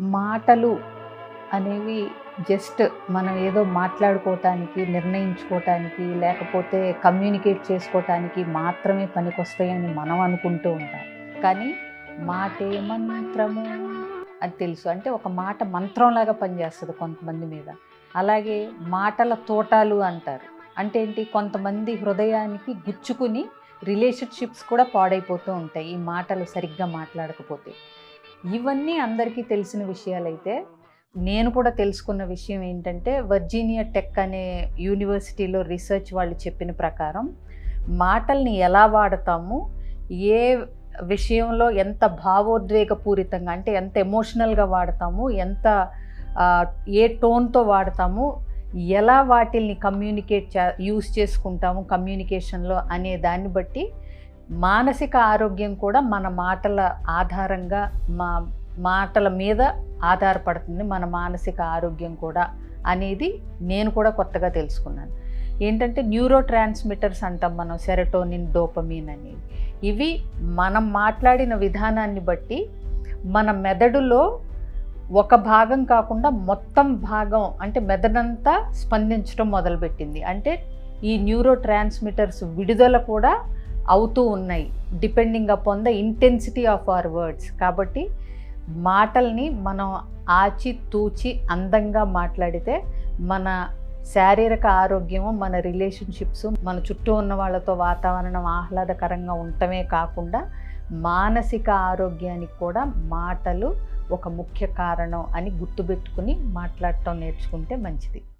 మాటలు అనేవి జస్ట్ మనం ఏదో మాట్లాడుకోవటానికి నిర్ణయించుకోవటానికి లేకపోతే కమ్యూనికేట్ చేసుకోవటానికి మాత్రమే పనికొస్తాయని మనం అనుకుంటూ ఉంటాం. కానీ మాటే మంత్రము అది తెలుసు. అంటే ఒక మాట మంత్రంలాగా పనిచేస్తుంది కొంతమంది మీద. అలాగే మాటల తోటాలు అంటారు. అంటే ఏంటి? కొంతమంది హృదయానికి గుచ్చుకుని రిలేషన్షిప్స్ కూడా పాడైపోతూ ఉంటాయి. ఈ మాటలు సరిగ్గా మాట్లాడకపోతే. ఇవన్నీ అందరికీ తెలిసిన విషయాలైతే నేను కూడా తెలుసుకున్న విషయం ఏంటంటే వర్జీనియా టెక్ అనే యూనివర్సిటీలో రీసెర్చ్ వాళ్ళు చెప్పిన ప్రకారం మాటల్ని ఎలా వాడతాము ఏ విషయంలో ఎంత భావోద్వేగపూరితంగా అంటే ఎంత ఎమోషనల్గా వాడతాము ఎంత ఏ టోన్తో వాడతాము ఎలా వాటిల్ని కమ్యూనికేట్ చే యూస్ చేసుకుంటాము కమ్యూనికేషన్లో అనే దాన్ని బట్టి మానసిక ఆరోగ్యం కూడా మన మాటల ఆధారంగా మా మాటల మీద ఆధారపడుతుంది మన మానసిక ఆరోగ్యం కూడా అనేది నేను కూడా కొత్తగా తెలుసుకున్నాను. ఏంటంటే న్యూరో ట్రాన్స్మిటర్స్ అంటాం మనం సెరటోనిన్ డోపమీన్ అనేది ఇవి మనం మాట్లాడిన విధానాన్ని బట్టి మన మెదడులో ఒక భాగం కాకుండా మొత్తం భాగం అంటే మెదడంతా స్పందించడం మొదలుపెట్టింది. అంటే ఈ న్యూరో ట్రాన్స్మిటర్స్ విడుదల కూడా అవుతూ ఉన్నాయి depending upon the intensity of our words కాబట్టి మాటల్ని మనం ఆచి తూచి అందంగా మాట్లాడితే మన శారీరక ఆరోగ్యము మన రిలేషన్షిప్స్ మన చుట్టూ ఉన్న వాళ్ళతో వాతావరణం ఆహ్లాదకరంగా ఉండటమే కాకుండా మానసిక ఆరోగ్యానికి కూడా మాటలు ఒక ముఖ్య కారణం అని గుర్తుపెట్టుకుని మాట్లాడటం నేర్చుకుంటే మంచిది.